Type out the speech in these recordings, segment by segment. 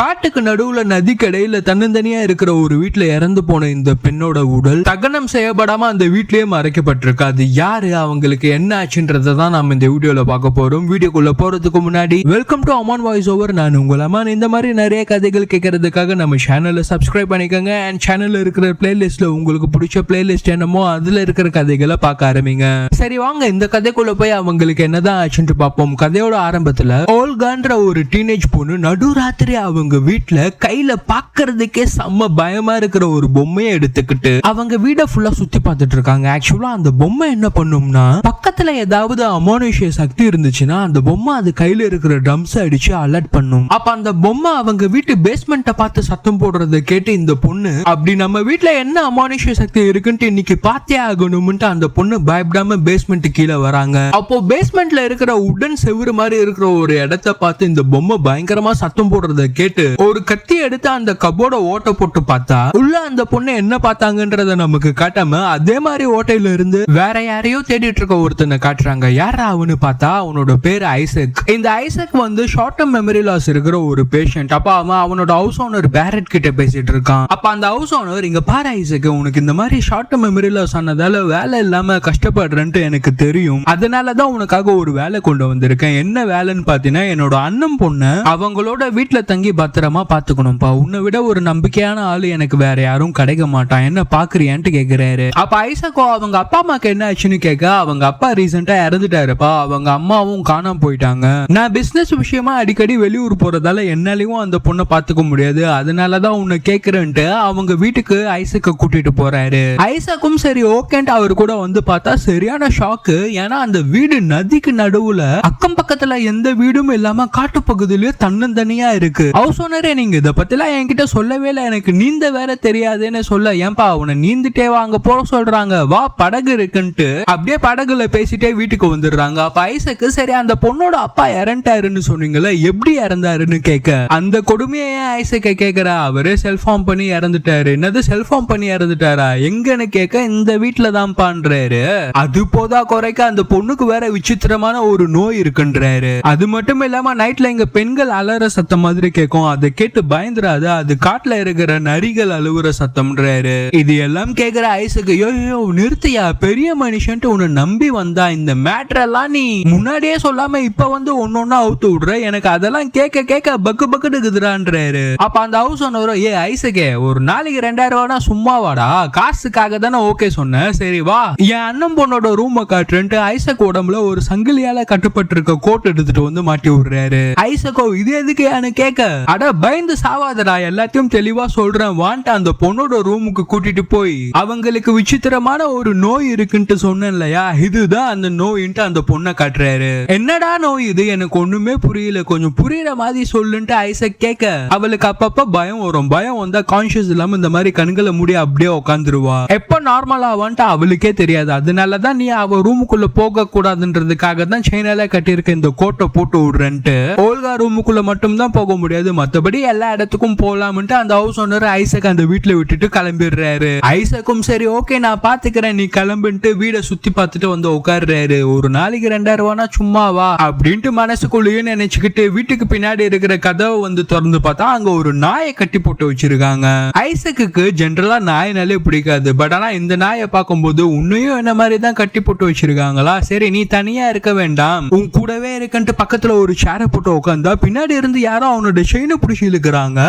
காட்டுக்கு நடுவுல நதிக்கடையில தன்னந்தனியா இருக்கிற ஒரு வீட்டுல இறந்து போன இந்த பெண்ணோட உடல் தகனம் செய்யப்படாம அந்த வீட்லயே மறைக்கப்பட்டிருக்கு. அது யாரு? அவங்களுக்கு என்ன ஆச்சுன்றதை தான் நம்ம இந்த வீடியோல பார்க்க போறோம். வீடியோக்குள்ள போறதுக்கு முன்னாடி welcome to Aman voice over நான் உங்கள் அமான். இந்த மாதிரி நிறைய கதைகள் கேட்கறதுக்காக நம்ம சேனலை சப்ஸ்கிரைப் பண்ணிக்கோங்க. அண்ட் சேனல்ல இருக்கிற பிளேலிஸ்ட்ல உங்களுக்கு பிடிச்ச பிளேலிஸ்ட் என்னமோ அதுல இருக்கிற கதைகளை பார்க்க ஆரம்பிங்க. சரி வாங்க. இந்த கதைக்குள்ள போய் அவங்களுக்கு என்னதான் ஆச்சுன்னு பார்ப்போம். கதையோட ஆரம்பத்துல ஓல்கான்ற ஒரு டீனேஜ் பொண்ணு நடுராத்திரி அவங்க வீட்டுல கையில பாக்குறதுக்கே செம்ம பயமா இருக்கிற ஒரு பொம்மையை எடுத்துக்கிட்டு அவங்க வீட ஃபுல்லா சுத்தி பார்த்துட்டு இருக்காங்க. ஆக்சுவலா அந்த பொம்மை என்ன பண்ணும்னா பக்கத்துல ஏதாவது அமானுஷிய சக்தி இருந்துச்சுன்னா அந்த பொம்மை அது கையில இருக்கிற ட்ரம்ஸ் அடிச்சு அலர்ட் பண்ணும். அப்ப அந்த பொம்மை அவங்க வீட்டு பேஸ்மெண்ட்டை பார்த்து சத்தம் போடுறத கேட்டு இந்த பொண்ணு அப்படி நம்ம வீட்டுல என்ன அமானுஷிய சக்தி இருக்குன்ட்டு இன்னைக்கு பார்த்தே ஆகணும்ட்டு அந்த பொண்ணு பயப்படாம பேஸ்மெண்ட் கீழே வராங்க. அப்போ பேஸ்மெண்ட்ல இருக்கிற உடன் செவுரு மாதிரி இருக்கிற ஒரு இடத்த பார்த்து இந்த பொம்மை பயங்கரமா சத்தம் போடுறத கேட்டு ஒரு கத்தி எடுத்து அந்த கபோர்ட ஓட்ட போட்டு பார்த்தா உள்ள அந்த பொண்ணு என்ன பார்த்தாங்கன்றத நமக்கு காட்டாம அதே மாதிரி ஓட்டையில இருந்து வேற யாரையோ தேடிட்டு இருக்க ஒருத்தனை காட்டுறாங்க. யாரா அவனு பார்த்தா அவனோட பேரு ஐசக். இந்த ஐசக் வந்து ஷார்ட் டர்ம் மெமரி லாஸ் இருக்கிற ஒரு பேஷண்ட் அப்ப அவன் அவனோட ஹவுஸ் ஓனர் பேரட் கிட்ட பேசிட்டு இருக்கான். அப்ப அந்த ஹவுஸ் ஓனர் இங்க பாரு ஐசக் உனக்கு இந்த மாதிரி ஷார்ட் டர்ம் மெமரி லாஸ் ஆனதால வேலை இல்லாம கஷ்டப்படுறேன்ட்டு எனக்கு தெரியும். அதனாலதான் உனக்காக ஒரு வேலை கொண்டு வந்திருக்கேன். என்ன வேலைன்னு பாத்தீங்கன்னா என்னோட அண்ணன் பொண்ணு அவங்களோட வீட்டுல தங்கி பத்திரமா பாத்துக்கணும்ப்பா உன்னை விட ஒரு நம்பிக்கையான ஆளு எனக்கு வேற யாரும் கிடைக்க மாட்டான். என்ன பாக்குறியான்ட்டு கேக்குறாரு. அப்ப ஐசக்கோ அவங்க அப்பா அம்மாக்கு என்ன ஆச்சுன்னு கேட்க அவங்க அப்பா ரீசெண்டா இறந்துட்டாருப்பா. அவங்க அம்மாவும் காணாம போயிட்டாங்க. நான் பிசினஸ் விஷயமா அடிக்கடி வெளியூர் போறதால என்னாலையும் அந்த பொண்ணை பாத்துக்க முடியாது. அதனாலதான் உன்னை கேக்குறேன்ட்டு அவங்க வீட்டுக்கு ஐசக்க கூட்டிட்டு போறாரு. ஐசக்கும் சரி ஓகேன்ட்டு அவர் கூட வந்து பார்த்தா சரியான ஷாக்கு ஏன்னா அந்த வீடு நதிக்கு நடுவுல அக்கம் பக்கத்துல எந்த வீடும் இல்லாம காட்டு பகுதியிலயே தன்னந்தனியா இருக்கு. ஹவுஸ் ஓனரே நீங்க. இத பற்றிலாம் என்கிட்ட சொல்லவே இல்லை. எனக்கு நீந்த வேற தெரியாதுன்னு சொல்ல ஏன்பா உன்னை நீந்துட்டே வாங்க போக சொல்றாங்க. வா படகு இருக்குன்ட்டு. அப்படியே படகுல பேசிட்டே வீட்டுக்கு வந்துடுறாங்க. அப்போ ஐசக்கு சரி அந்த பொண்ணோட அப்பா இறந்துட்டாருன்னு சொன்னீங்களே எப்படி இறந்தாருன்னு கேட்க. அந்த கொடுமையை ஏன் ஐசக்கை கேட்குறா? அவரே செல்ஃபார்ம் பண்ணி இறந்துட்டாரு. என்னது செல்ஃபார்ம் பண்ணி இறந்துட்டாரா? எங்கன்னு கேட்க இந்த வீட்டில் தான் பண்றாரு. அது போதா குறைக்க அந்த பொண்ணுக்கு வேற விசித்திரமான ஒரு நோய் இருக்குன்றாரு. அது மட்டும் இல்லாம நைட்ல இங்க பெண்கள் அலற சத்தம் மாதிரி கேட்கும். அதை கேட்டு பயந்துராது அது காட்டுல இருக்கிற நரிகள் அழுகுற சத்தம்ன்றாரு. இது எல்லாம் கேக்குற ஐசுக்கு யோ நிறுத்தியா பெரிய மனுஷன்ட்டு உன்னை நம்பி வந்தா இந்த மேட்டர் எல்லாம் நீ முன்னாடியே சொல்லாம இப்ப வந்து ஒன்னொன்னா அவுத்து விடுற. எனக்கு அதெல்லாம் கேட்க கேட்க பக்கு பக்கு இருக்குதுறான்றாரு அப்ப அந்த ஹவுஸ் ஓனர் ஏ ஐசகே ஒரு நாளைக்கு ரெண்டாயிரம் ரூபானா சும்மா வாடா. காசுக்காக தானே ஓகே சொன்னேன் சரி வா. என் அண்ணன் பொண்ணோட ரூமை காட்டுறேன்ட்டு ஐசக் உடம்புல ஒரு சங்கிலியால கட்டுப்பட்டு இருக்க கோட் எடுத்துட்டு வந்து மாட்டி விடுறாரு. ஐசக்கோ இது எதுக்குன்னு கேட்க அட பயந்து சாவாதடா எல்லாத்தையும் தெளிவா சொல்றேன். வான்ட்டு அந்த பொண்ணோட ரூமுக்கு கூட்டிட்டு போய் அவங்களுக்கு விசித்திரமான ஒரு நோய் இருக்குன்ட்டு சொன்னேன் இல்லையா? இதுதான் அந்த நோயின்ட்டு அந்த பொண்ணை காட்டுறாரு. என்னடா நோய் இது? எனக்கு ஒண்ணுமே புரியல. கொஞ்சம் புரியுற மாதிரி சொல்லுன்ட்டு ஐசக் கேட்க அவளுக்கு அப்பப்ப பயம் வரும். பயம் வந்தா கான்சியஸ் இல்லாம இந்த மாதிரி கண்களை மூடி அப்படியே உட்காந்துருவா எப்ப நார்மல் ஆவான்ட்டு அவளுக்கே தெரியாது. அதனாலதான் நீ அவ ரூமுக்குள்ள போக கூடாதுன்றதுக்காக தான் சைனால கட்டியிருக்க இந்த கோட்டை போட்டு விடுறேன்ட்டு. ஓல்கா ரூமுக்குள்ள மட்டும் தான் போக முடியாது. மத்தபடி எல்லா இடத்துக்கும் போலாம்ட்டு அந்த ஹவுஸ் ஓனர் ஐசக் அந்த வீட்டுல விட்டுட்டு கிளம்பிடுறாரு. ஐசக்கும் சரி ஓகே நான் பாத்துக்கிறேன். நீ கிளம்புன்ட்டு வீடை சுத்தி பார்த்துட்டு வந்து உட்கார்றாரு. ஒரு நாளைக்கு ரெண்டாயிரம் ரூபானா சும்மாவா? அப்படின்ட்டு மனசுக்குள்ளேயே நினைச்சுக்கிட்டு வீட்டுக்கு பின்னாடி இருக்கிற கதவை வந்து திறந்து பார்த்தா அங்க ஒரு நாயை கட்டி போட்டு வச்சிருக்காங்க. ஐசக்கு ஜென்ரலா நாயினாலே பிடிக்காது. பட் ஆனா இந்த நாயை பார்க்கும்போது உன்னையும் என்ன மாதிரி தான் கட்டி போட்டு வச்சிருக்காங்களா? சரி நீ தனியா இருக்க வேண்டாம். உன் கூடவே இருக்கன்ட்டு பக்கத்துல ஒரு சேரை போட்டு உட்காந்தா பின்னாடி இருந்து யாரோ அவனோட செயின் பிடிச்சி இழுக்கிறாங்க?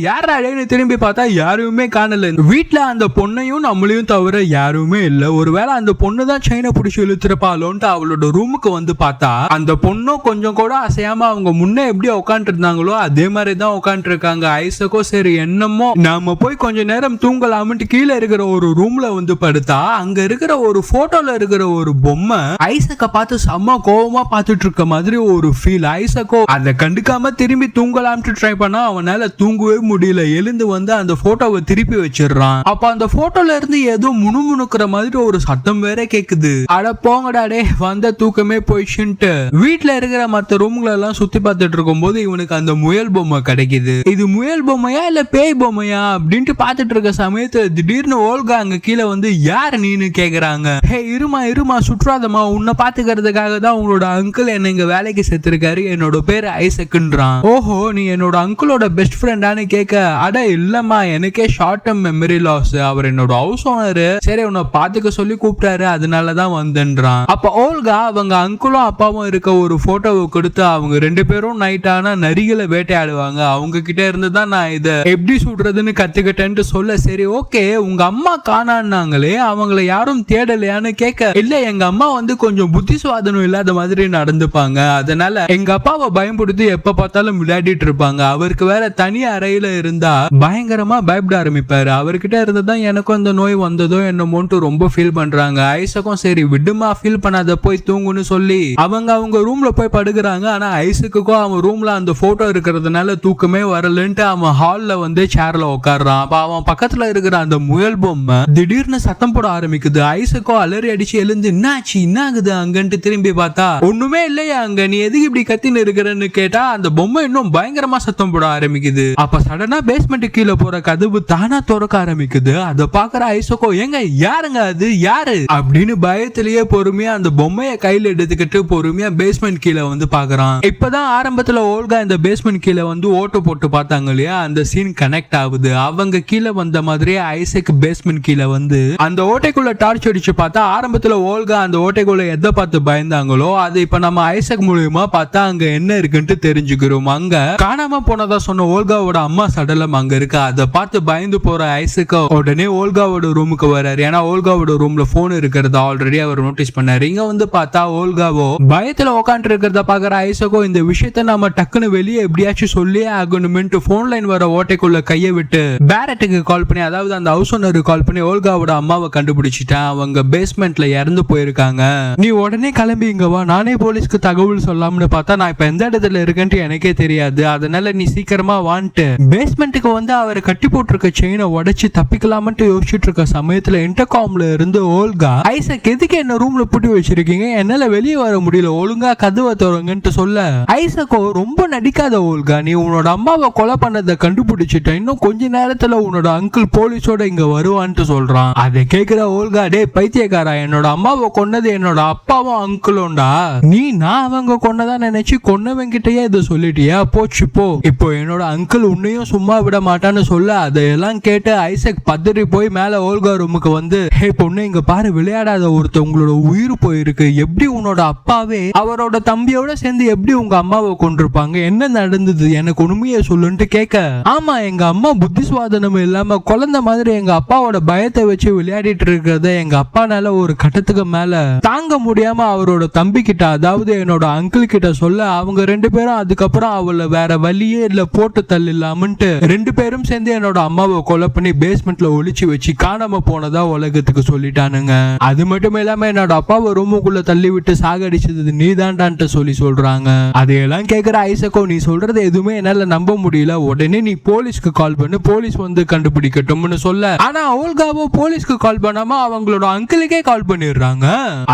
யாரா திரும்பி பார்த்தா யாருமே காணல. வீட்ல அந்த பொண்ணையும் நம்மளையும் தவிர யாருமே இல்ல. ஒருவேளை அந்த பொண்ணு தான் செயினை பிடிச்சி இழுத்துருப்பாளோன்ட்டு அவளோட ரூமுக்கு வந்து பார்த்தா அந்த பொண்ணும் கொஞ்சம் கூட அசையாம அவங்க முன்ன எப்படி உட்காந்துட்டு இருந்தாங்களோ அதே மாதிரி தான் உட்காந்துட்டு இருக்காங்க. ஐசக்கோ சரி என்னமோ. நாம போய் கொஞ்ச நேரம் தூங்கலாம்ட்டு கீழே இருக்கிற ஒரு ரூம்ல வந்து படுத்தா அங்க இருக்கிற ஒரு போட்டோல இருக்கிற ஒரு பொம்மை ஐசக்க பார்த்து செம்ம கோவமா பார்த்துட்டு இருக்க மாதிரி ஒரு ஃபீல் ஐசக்கோ அதை கண்டுக்காம திரும்பி தூங்கலாம்ட்டு ட்ரை பண்ணா அவனால தூங்கவே முடியல. எழுந்து வந்து அந்த போட்டோவை திருப்பி வச்சிடுறான். அப்ப அந்த போட்டோல இருந்து ஏதோ முணுமுணுக்கிற மாதிரி ஒரு சத்தம் வேற கேக்குது. அட போங்கடா டே வந்த தூக்கமே போயிடுச்சுன்ட்டு. வீட்டுல இருக்கிற மத்த ரூம்ல எல்லாம் சுத்தி பார்த்துட்டு இருக்கும்போது இவனுக்கு அந்த முயல் பொம்மை கிடைக்குது. இது முயல் பொம்மையா இல்ல பேய் பொம்மையா? அப்படின்ட்டு பாத்துட்டு இருக்க சமயத்துல திடீர்னு ஓல்கா அங்க கீழே வந்து யார் நீன்னு கேக்குறாங்க. ஹே இருமா இருமா சுற்றாதம்மா. உன்னை பாத்துக்கிறதுக்காக தான் உங்களோட அங்கிள் என்ன இங்க வேலைக்கு சேர்த்திருக்காரு. என்னோட பேர் ஐசக்குன்றான். ஓஹோ நீ என்னோட அங்கிளோட பெஸ்ட் ஃப்ரெண்டான்னு கேட்க அட இல்லம்மா எனக்கே ஷார்ட் டேர்ம் மெமரி லாஸ் அவர் என்னோட ஹவுஸ் ஓனரு சரி உன்னை பாத்துக்க சொல்லி கூப்பிட்டாரு. அதனாலதான் வந்தேன்றான். அப்ப ஓல்கா அவங்க அங்கிளும் அப்பாவும் இருக்க ஒரு போட்டோவை கொடுத்து அவங்க ரெண்டு பேரும் நைட் ஆனா நரிகளை வேட்டையாடுவாங்க. அவங்க கிட்ட இருந்து தான் நான் இதை எப்படி சுடுறதுன்னு கத்துக்கிட்டேன்ட்டு சொல்ல சரி ஓகே உங்க அம்மா காணான்னாங்களே. அவங்கள யாரும் தேடலையான்னு கேட்க இல்ல எங்க அம்மா வந்து கொஞ்சம் புத்தி சுவாதனம் இல்லாத மாதிரி நடந்துப்பாங்க. அதனால எங்க அப்பாவை பயன்படுத்தி எப்ப பார்த்தாலும் விளையாடிட்டு இருப்பாங்க. அவருக்கு வேற தனி அறையில இருந்தா பயங்கரமா பயப்பட ஆரம்பிப்பாரு. அவர்கிட்ட இருந்ததான் எனக்கும் அந்த நோய் வந்ததோ என்னமோன்ட்டு ரொம்ப ஃபீல் பண்றாங்க. ஐசக்கும் சரி விடுமா ஃபீல் பண்ணாத போய் தூங்குன்னு சொல்லி அவங்க அவங்க ரூம்ல போய் படுக்கிறாங்க. ஆனா ஐசக்குக்கும் அவன் ரூம்ல அந்த போட்டோ இருக்கிறதுனால தூக்கமே வரலன்ட்டு அவன் ஹால்ல வந்து சேர்ல உட்காடுறான் அப்ப அவன் பக்கத்துல இருக்கிற அந்த முயல் பொம்மை திடீர்னு சத்தம் போட ஆரம்பிக்குது. ஐசக்கோ அலறி அடிச்சு எழுந்து என்னாச்சு? என்ன ஆகுது அங்கன்ட்டு திரும்பி பார்த்தா ஒண்ணுமே இல்லையா அங்க? நீ எதுக்கு இப்படி கத்தின்னு இருக்கிறன்னு? கேட்டா அந்த பொம்மை இன்னும் பயங்கரமா சத்தம் போட ஆரம்பிக்குது. அப்ப சடனா பேஸ்மெண்ட் கீழே போற கதவு தானா திறக்க ஆரம்பிக்குது. அத பாக்குற ஐசோகோ ஏங்க யாருங்க அது? யாரு? அப்படின்னு பயத்திலேயே பொறுமையா அந்த பொம்மைய கையில எடுத்துக்கிட்டு பொறுமையா பேஸ்மெண்ட் கீழே வந்து பாக்குறான் இப்பதான் ஆரம்பத்துல ஓல்கா இந்த பேஸ்மெண்ட் கீழே வந்து ஓட்டு போட்டு பார்த்தாங்க இல்லையா? அந்த சீன் கனெக்ட் ஆகுது. அவங்க கீழே வந்த மாதிரியே ஐசக் பேஸ்மெண்ட் கீழே வந்து அந்த ஓட்டைக்குள்ள டார்ச் அடிச்சு பார்த்தா ஆரம்பத்துல ஓல்கா அந்த ஓட்டைக்குள்ள எதை பார்த்து பயந்தாங்களோ அது இப்ப நம்ம ஐசக் மூலியமா பார்த்தா அங்க என்ன இருக்குன்ட்டு தெரிஞ்சுக்கிறோம். அங்க காணாம போனதா சொன்ன ஓல்காவோட அம்மா சடலம் அங்க இருக்கு. அதை பார்த்து பயந்து போற ஐசக்கா உடனே ஓல்காவோட ரூமுக்கு வராரு. ஏன்னா ஓல்காவோட ரூம்ல போன் இருக்கிறத ஆல்ரெடி அவர் நோட்டீஸ் பண்ணாரு. இங்க வந்து பார்த்தா ஓல்காவோ பயத்துல உட்காந்து இருக்கிறத பாக்குற ஐசக்கோ இந்த விஷயத்த நம்ம டக்குன்னு வெளியே எப்படியாச்சும் சொல்லியே ஆகணுமென்ட்டு போன் லைன் வர ஓட்டைக்குள்ள கையை விட்டு பேரட்டுக்கு கால் பண்ணி அதாவது அந்த ஹவுஸ் ஓனருக்கு கால் பண்ணி ஓல்காவோட அம்மாவை கண்டுபிடிச்சிட்டேன். அவங்க பேஸ்மெண்ட்ல இறந்து போயிருக்காங்க. நீ உடனே கிளம்பி இங்க வா. நானே போலீஸ்க்கு தகவல் சொல்லாம்னு பார்த்தா நான் இப்ப எந்த இடத்துல இருக்கேன்ட்டு எனக்கே தெரியாது. அதனால நீ சீக்கிரமா வான்ட்டு. பேஸ்மெண்ட்டுக்கு வந்து அவர் கட்டி போட்டிருக்க செயினை உடைச்சு தப்பிக்கலாமன்ட்டு யோசிச்சுட்டு இருக்க சமயத்துல இன்டர்காம்ல இருந்து ஓல்கா ஐசக் எதுக்கு என்ன ரூம்ல பூட்டி வச்சிருக்கீங்க? என்னால வெளியே வர முடியல. ஒழுங்கா கதவை திறங்கன்ட்டு சொல்ல. ஐசக்கோ ரொம்ப நடிக்காத ஓல்கா நீ உன்னோட அம்மாவை கொலை பண்ணதை கண்டுபிடிச்சிட்ட. இன்னும் கொஞ்ச நேரத்துல உன்னோட அங்கிள் போலீஸோட இங்க வருவான்ட்டு சொல்றான். அதை கேக்குற ஓல்கா டே பைத்தியக்காரா என்னோட அம்மாவை கொன்னது என்னோட அப்பாவும் அங்கிளும்டா நீ நான் அவங்க கொன்னதா நினைச்சு கொன்னவங்கிட்டயே இதை சொல்லிட்டியா? போச்சு போ. இப்போ என்னோட அங்கிள் உன்னையும் சும்மா விட மாட்டான்னு சொல்ல அதையெல்லாம் கேட்டு ஐசக் பதறி போய் மேல ஓல்கா ரூமுக்கு வந்து ஹே பொண்ணு இங்க பாரு விளையாடாத ஒருத்தவங்களோட உயிர் போயிருக்கு. எப்படி உன்னோட அப்பாவே அவரோட தம்பியோட சேர்ந்து எப்படி உங்க அம்மாவை கொண்டிருப்பாங்க என்ன நடந்தது? எனக்கு உண்மையை சொல்லுன்ட்டு கேட்க ஆமா எங்க அம்மா புத்தி சுவாதனம் இல்லாம குழந்தை மாதிரி எங்க அப்பாவோட பயத்தை வச்சு விளையாடிட்டு இருக்கிறத எங்க அப்பானால ஒரு கட்டத்துக்கு மேல தாங்க முடியாம அவரோட தம்பி கிட்ட அதாவது என்னோட அங்கிள் கிட்ட சொல்ல அவங்க ரெண்டு பேரும் அதுக்கப்புறம் அவளை வேற வழி வழியே இல்ல போட்டு தள்ளிடலாமன்ட்டு ரெண்டு பேரும் சேர்ந்து என்னோட அம்மாவை கொலை பண்ணி பேஸ்மெண்ட்ல ஒழிச்சு வச்சு காணாம போனதா உலகத்துக்கு சொல்லிட்டானுங்க. அது மட்டும் இல்லாம என்னோட அப்பாவை ரூமுக்குள்ள தள்ளி விட்டு சாகடிச்சது நீதான்டான்ட்டு சொல்லி சொல்றாங்க. அதையெல்லாம் கேக்குற ஐசக்கோ நீ சொல்றது எதுவுமே என்னால நம்ப முடியல. உடனே நீ போலீஸ்க்கு கால் பண்ணு. போலீஸ் வந்து கண்டுபிடிக்கட்டும்னு சொல்ல. ஆனா அவள்காவோ போலீஸ்க்கு கால் பண்ணாம அவங்களோட அங்கிளுக்கே கால் பண்ணிடுறாங்க.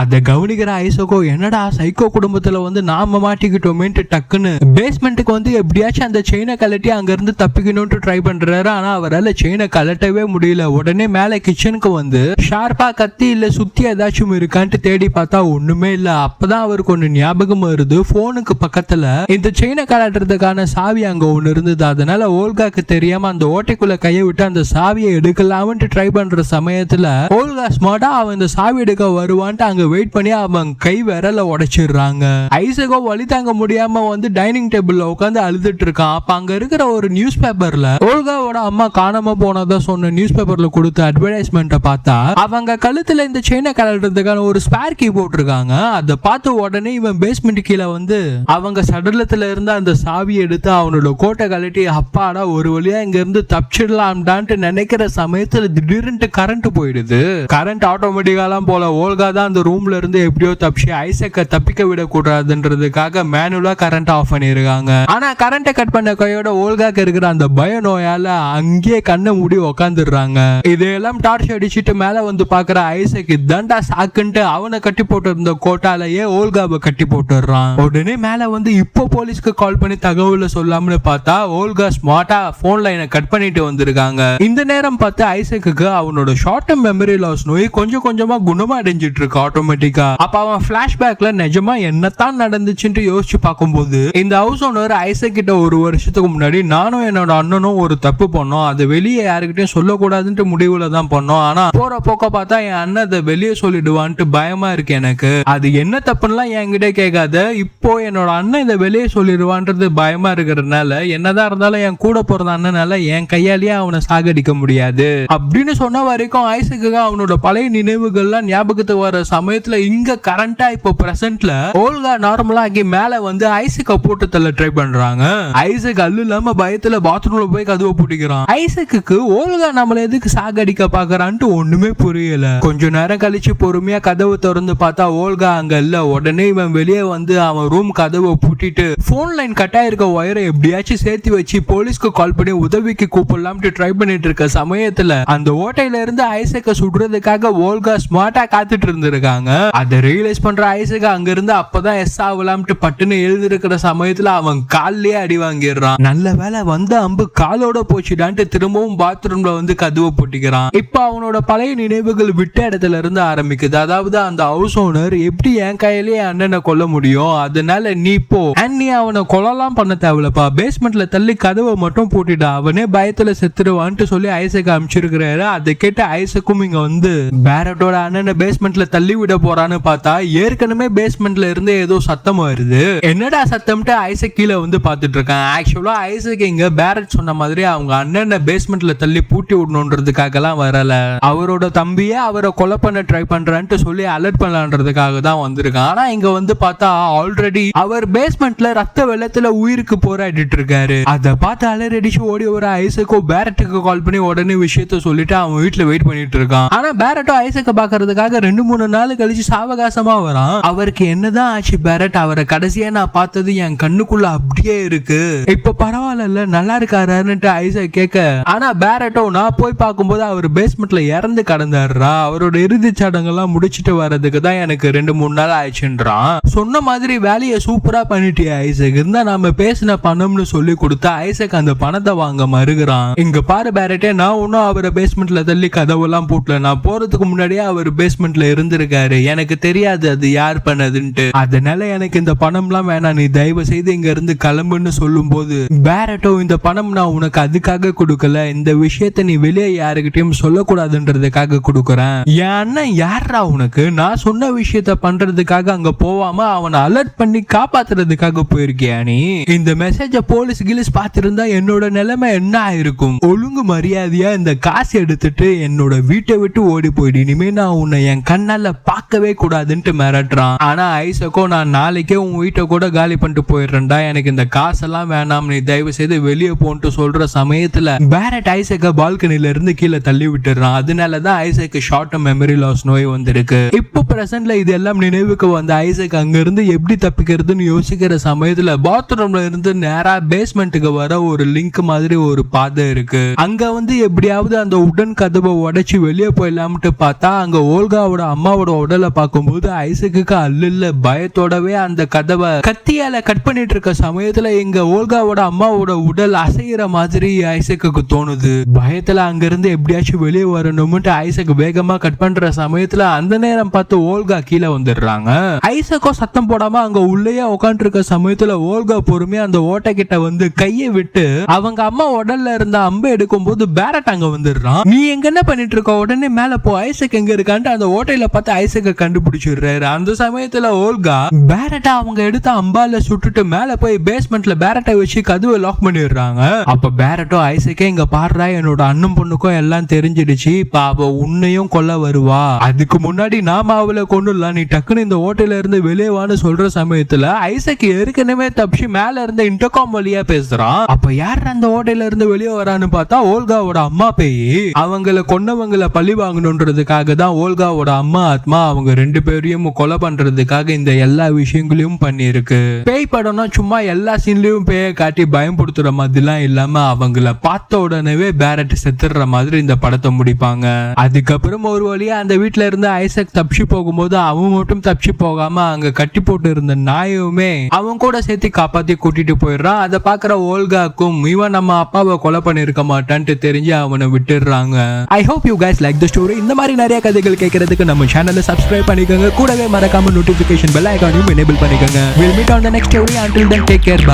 அதை கவனிக்கிற ஐசக்கோ என்னடா சைக்கோ குடும்பத்துல வந்து நாம மாட்டிக்கிட்டோமேன்ட்டு டக்குன்னு பேஸ்மெண்ட்டுக்கு வந்து எப்படியாச்சும் அந்த செயினை கலட்டி அங்க இருந்து தப்பிக்கணும்னு ட்ரை பண்றாரு. ஆனா அவரால் செயினை கலட்டவே முடியல. உடனே மேல கிச்சனுக்கு வந்து ஷார்ப்பா கத்தி இல்ல சுத்தி ஏதாச்சும் இருக்கான்ட்டு தேடி பார்த்தா ஒண்ணுமே இல்ல. அப்பதான் அவருக்கு ஒண்ணு ஞாபகம் வருது. ஃபோனுக்கு பக்கத்துல இந்த செயினை கலட்டுறதுக்கான சாவி அங்க ஒன்று இருந்தது. அதனால ஓல்காக்கு தெரியாம அந்த ஓட்டைக்குள்ள கையை விட்டு அந்த சாவியை எடுக்கலாமன்ட்டு ட்ரை பண்ற சமயத்துல ஓல்கா ஸ்மார்ட்டா அவன் இந்த சாவி எடுக்க வருவான்ட்டு அங்க வெயிட் பண்ணி அவன் கை விரல உடைச்சிடுறாங்க. ஐசகோ வழி தாங்க முடியாம வந்து டைனிங் டேபிளில் உட்காந்து அழுதுட்டு இருக்கான் அப்ப அங்க இருக்கிற ஒரு நியூஸ் பேப்பர்ல ஓல்காவோட அம்மா காணாம போனதா சொன்ன நியூஸ் பேப்பர்ல கொடுத்த அட்வர்டைஸ்மெண்ட்டை பார்த்தா அவங்க கழுத்துல இந்த செயினை கலட்டுறதுக்கான ஒரு ஸ்பேர் கீ போட்டிருக்காங்க. அதை பார்த்து உடனே இவன் பேஸ்மெண்ட் கீழே வந்து அவங்க சடலத்துல இருந்து அந்த சாவி எடுத்து அவனோட கோட்டை கழட்டி அப்பாடா ஒரு வழியா இங்க இருந்து தப்பிச்சிடலாம்டான்ட்டு நினைக்கிற சமயத்துல திடீர்னு கரண்ட் போயிடுது. கரண்ட் ஆட்டோமேட்டிக்காலாம் போல ஓல்கா தான் அந்த ரூம்ல இருந்து எப்படியோ தப்பிச்சு ஐசக்க தப்பிக்க விடக்கூடாதுன்றதுக்காக மேனுவலா கரண்ட் ஆஃப் பண்ணிருக்காங்க ஆனா கரண்ட்டை கட் பண்ண கையோட ஓல்காக்கு இருக்கிற அந்த பய நோயால அங்கேயே கண்ணை மூடி உக்காந்துடுறாங்க. இதையெல்லாம் டார்ச் அடிச்சிட்டு மேல வந்து பாக்குற ஐசக் தண்டா சாக்குன்ட்டு அவனை கட்டி போட்டு இருந்த கோட்டாலேயே ஓல்காவை கட்டி போட்டுடுறான். உடனே மேல வந்து இப்போ போலீஸ்க்கு கால் பண்ணி தகவலை சொல்லாமனு பார்த்தா ஓல்கா ஸ்மார்ட்டா போன் லைனை கட் பண்ணிட்டு வந்திருக்காங்க. இந்த நேரம் பார்த்து ஐசக்கு அவனோட ஷார்ட் டேர்ம் மெமரி லாஸ் நோய் கொஞ்சம் கொஞ்சமா குணமா அடைஞ்சிட்டு இருக்கு ஆட்டோமேட்டிக்கா அப்ப அவன் பிளாஷ்பேக்ல நிஜமா என்னத்தான் நடந்துச்சுன்ட்டு யோசிச்சு பார்க்கும்போது இந்த ஹவுஸ் ஓனர் ஐசக் கிட்ட ஒரு வருஷத்துக்கு முன்னாடி நானும் என்னோட அண்ணனும் ஒரு தப்பு பண்ணோம். அதை வெளியே யாருக்கிட்டையும் சொல்லக்கூடாதுன்ட்டு முடிவுல தான் பண்ணோம். ஆனா போற போக்க பார்த்தா என் அண்ணன் அதை வெளியே சொல்லிடுவான்ட்டு பயமா இருக்கு எனக்கு. அது என்ன தப்புன்னுலாம் என்கிட்ட கேட்காத. இப்போ என்னோட அண்ணன் இதை வெளியே சொல்லிடுவான்றது பயமா இருக்கிறதுனால என்னதான் இருந்தாலும் என் கூட பிறந்த அண்ணனால என் கையாலேயே அவனை சாகடிக்க முடியாது. அப்படின்னு சொன்ன வரைக்கும் ஐசக்குக்கு அவனோட பழைய நினைவுகள்லாம் ஞாபகத்துக்கு வர சமயத்துல இங்க கரண்டா இப்போ பிரசன்ட்ல ஓல்கா நார்மலா ஆகி மேல வந்து ஐசக்க போட்டு தள்ள ட்ரை பண்றாங்க. ஐசக் அல்லு இல்லாம பயத்துல பாத்ரூம்ல போய் கதவை பூட்டிக்கிறான். ஐசக்கு ஓல்கா நம்மள எதுக்கு சாகடிக்க பாக்குறான்ட்டு ஒண்ணுமே புரியல. கொஞ்ச நேரம் கழிச்சு பொறுமையா கதவு திறந்து பார்த்தா ஓல்கா அங்க இல்ல. உடனே இவன் வெளியே வந்து அவன் ரூம் கதவை பூட்டிட்டு போன் லைன் கட்டாயிருக்க ஒயரை எப்படியாச்சும் சேர்த்து வச்சு போலீஸ்க்கு கால் பண்ணி உதவிக்கு கூப்பிடலாம்னு ட்ரை பண்ணிட்டு இருக்க சமயத்துல அந்த ஓட்டையில இருந்து ஐசக்க சுடுறதுக்காக ஓல்கா ஸ்மார்ட்டா காத்துட்டு இருந்திருக்காங்க. அதை ரியலைஸ் பண்ற ஐசக் அங்க இருந்து அப்பதான் எஸ் ஆகலாம்ட்டு பட்டுன்னு எழுதிருக்கிற சமயத்துல அவன் கால்லயே அடிவான் வாங்கிடுறான். நல்ல வேலை வந்த அம்பு காலோட போச்சுடான்ட்டு திரும்பவும் பாத்ரூம்ல வந்து கதவை போட்டிக்கிறான். இப்ப அவனோட பழைய நினைவுகள் விட்ட இடத்துல இருந்து ஆரம்பிக்குது. அதாவது அந்த ஹவுஸ் ஓனர் எப்படி என் கையிலேயே அண்ணனை கொல்ல முடியும்? அதனால நீ போ. அண்ட் நீ அவனை கொலலாம் பண்ண தேவையில்லப்பா. பேஸ்மெண்ட்ல தள்ளி கதவை மட்டும் போட்டுடா. அவனே பயத்துல செத்துருவான்ட்டு சொல்லி ஐசக்கு அமிச்சிருக்கிறாரு அதை கேட்டு ஐசக்கும் இங்க வந்து பேரட்டோட அண்ணனை பேஸ்மெண்ட்ல தள்ளி விட போறான்னு பார்த்தா ஏற்கனவே பேஸ்மெண்ட்ல இருந்து ஏதோ சத்தம் வருது. என்னடா சத்தம்ட்டு ஐசக் கீழே வந்து பாத்துட்டு இருக்கான். ஆக்சுவலா ஐசக் இங்க பேரட் சொன்ன மாதிரி அவங்க அண்ணனை பேஸ்மெண்ட்ல தள்ளி பூட்டி விடணுன்றதுக்காகலாம் வரல. அவரோட தம்பியே அவரை கொலை பண்ண ட்ரை பண்றான்ட்டு சொல்லி அலர்ட் பண்ணலான்றதுக்காக தான் வந்திருக்கான். ஆனா இங்க வந்து பார்த்தா ஆல்ரெடி அவர் பேஸ்மெண்ட்ல ரத்த வெள்ளத்துல உயிருக்கு போராடிட்டு இருக்காரு. அதை பார்த்து அலர் அடிச்சு ஓடி வர ஐசக்கோ பேரட்டுக்கு கால் பண்ணி உடனே விஷயத்த சொல்லிட்டு அவன் வீட்டுல வெயிட் பண்ணிட்டு இருக்கான். ஆனா பேரட்டோ ஐசக்க பாக்குறதுக்காக ரெண்டு மூணு நாள் கழிச்சு சாவகாசமா வரான். அவருக்கு என்னதான் ஆச்சு பேரட் அவரை கடைசியா நான் பார்த்தது என் கண்ணுக்குள்ள அப்படியே இருக்கு. இப்ப பரவாயில்ல நல்லா இருக்காருன்னுட்டு ஐசா கேட்க ஆனா பேரட்டோ நான் போய் பார்க்கும்போது அவர் பேஸ்மெண்ட்ல இறந்து கடந்தாருடா. அவரோட இறுதி சடங்கெல்லாம் முடிச்சிட்டு வர்றதுக்கு தான் எனக்கு ரெண்டு மூணு நாள் ஆயிடுச்சுன்றான். சொன்ன மாதிரி வேலையை சூப்பரா பண்ணிட்டியா ஐசக் இருந்தா நாம பேசின பணம்னு சொல்லி கொடுத்தா ஐசக் அந்த பணத்தை வாங்க மறுகிறான். இங்க பாரு பேரட்டே நான் ஒன்னும் அவரை பேஸ்மெண்ட்ல தள்ளி கதவெல்லாம் போட்டல. நான் போறதுக்கு முன்னாடியே அவர் பேஸ்மெண்ட்ல இருந்திருக்காரு. எனக்கு தெரியாது அது யார் பண்ணதுன்ட்டு. அதனால எனக்கு இந்த பணம்லாம் வேணாம். நீ தயவு செய்து இங்க இருந்து கிளம்புன்னு சொல்லும் போது பேரட்டோ இந்த பணம் நான் உனக்கு அதுக்காக கொடுக்கல. இந்த விஷயத்த நீ வெளியே யாருக்கிட்டையும் சொல்லக்கூடாதுன்றதுக்காக கொடுக்குறேன். என் அண்ணன் யாரா உனக்கு? நான் சொன்ன விஷயத்த பண்றதுக்காக அங்க போவாம அவனை அலர்ட் பண்ணி காப்பாத்துறதுக்காக போயிருக்கியா நீ? இந்த மெசேஜ போலீஸ் கிலீஸ் பார்த்திருந்தா என்னோட நிலைமை என்ன ஆயிருக்கும்? ஒழுங்கு மரியாதையா இந்த காசு எடுத்துட்டு என்னோட வீட்டை விட்டு ஓடி போயிடு. இனிமே நான் உன்னை என் கண்ணால பார்க்கவே கூடாதுன்ட்டு மிரட்டுறான். ஆனா ஐசக்கோ நான் நாளைக்கே உன் வீட்டை கூட காலி பண்ணிட்டு போயிடுறேன்டா. எனக்கு இந்த காசெல்லாம் வேணாம் நீ தயவு செய்து வெளியே போன்ட்டு சொல்ற சமயத்துல பேரட் ஐசக்க பால்கனில இருந்து கீழே தள்ளி விட்டுறான். அதனாலதான் ஐசக்கு ஷார்ட் மெமரி லாஸ் நோய் வந்திருக்கு. இப்போ பிரசன்ட்ல இது எல்லாம் நினைவுக்கு வந்த ஐசக் அங்க இருந்து எப்படி தப்பிக்கிறதுன்னு யோசிக்கிற சமயத்துல பாத்ரூம்ல இருந்து நேரா பேஸ்மெண்ட்டுக்கு வர ஒரு லிங்க் மாதிரி ஒரு பாதை இருக்கு. அங்க வந்து எப்படியாவது அந்த உடன் கதவை உடைச்சு வெளியே போயிடலாம்ட்டு பார்த்தா அங்க ஓல்காவோட அம்மாவோட உடலை பார்க்கும்போது ஐசக்கு அல்ல பயத்தோடவே அந்த கதவை கத்தியால கட் பண்ணிட்டு இருக்க சமயத்துல எங்க ஓல்காவோட அம்மாவோட உடல் அசைகிற மாதிரி ஐசக்குக்கு தோணுது. பயத்துல அங்க இருந்து எப்படியாச்சும் வெளியே வரணும்ட்டு ஐசக் வேகமா கட் பண்ற சமயத்துல அந்த நேரம் பார்த்து ஓல்கா கீழே வந்துடுறாங்க. ஐசக்கோ சத்தம் போடாம அங்க உள்ளேயே உட்காந்து இருக்க சமயத்துல ஓல்கா பொறுமையா அந்த ஓட்டை கிட்ட வந்து கையை விட்டு அவங்க அம்மா உடல்ல இருந்த அம்பை எடுக்கும் போது பேரட் அங்க வந்துடுறான். நீ எங்க என்ன பண்ணிட்டு இருக்க உடனே மேல போ. ஐசக் எங்க இருக்கான்ட்டு அந்த ஓட்டையில பார்த்து ஐசக்க கண்டுபிடிச்சிடுறாரு. அந்த சமயத்துல ஓல்கா பேரட்டா அவங்க எடுத்த அம்பால சுட்டுட்டு மேல போய் பேஸ்மெண்ட்ல பேரட்டை வச்சு கதவை லாக் பண்ணிடுறாங்க. அப்ப பேரட்டோ ஐசக்கே இங்க பாடுறா என்னோட அண்ணன் பொண்ணுக்கும் எல்லாம் தெரிஞ்சிடுச்சு. இப்ப அவ உன்னையும் கொல்ல வருவா. அதுக்கு முன்னாடி நாம அவளை கொண்டுலாம் நீ டக்குன்னு இந்த ஓட்டையில இருந்து வெளியே வான்னு சொல்ற சமயத்துல ஐசக் ஏற்கனவே தப்பிச்சு மேல இருந்த இன்டர்காம் வழியா பேசுறான் அப்ப யார் அந்த ஓட்டையில இருந்து வெளியே வரான்னு பார்த்தா ஓல்காவோட அம்மா பேய். அவங்கள கொன்னவங்கள பழி வாங்கணுன்றதுக்காக தான் ஓல்காவோட அம்மா ஆத்மா அவங்க ரெண்டு பேரையும் கொலை பண்றதுக்காக இந்த எல்லா விஷயங்களையும் பண்ணிருக்கு பேய் படம்னா சும்மா எல்லா சீன்லயும் பேயை காட்டி பயன்படுத்துற மாதிரிலாம் இல்லாம அவங்கள பார்த்த உடனே பேரட் செத்துடுற மாதிரி இந்த படத்தை முடிப்பாங்க. அதுக்கப்புறம் ஒரு வழியா அந்த வீட்ல இருந்து ஐசக் தப்பிச்சு போகும்போது அவன் மட்டும் தப்பிச்சு போகாம அங்க கட்டி போட்டு இருந்த நாயுமே அவன் கூட சேர்த்து காப்பாத்தி கூட்டிட்டு போயிடுறான் அதை பாக்குற ஓல்காக்கும் இவன் நம்ம அப்பாவை கொலை பண்ணிருக்க மாட்டான்ட்டு தெரிஞ்சு அவனை விட்டுடுறாங்க. I hope you guys like the story இந்த மாதிரி நிறைய கதைகள் கேட்கறதுக்கு நம்ம சேனலை சப்ஸ்கிரைப் பண்ணிக்கோங்க. கூடவே மறக்காம நோட்டிபிகேஷன் பெல் ஐக்கானையும் எனேபிள் பண்ணிக்கோங்க. Will meet on the next story until then take care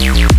You.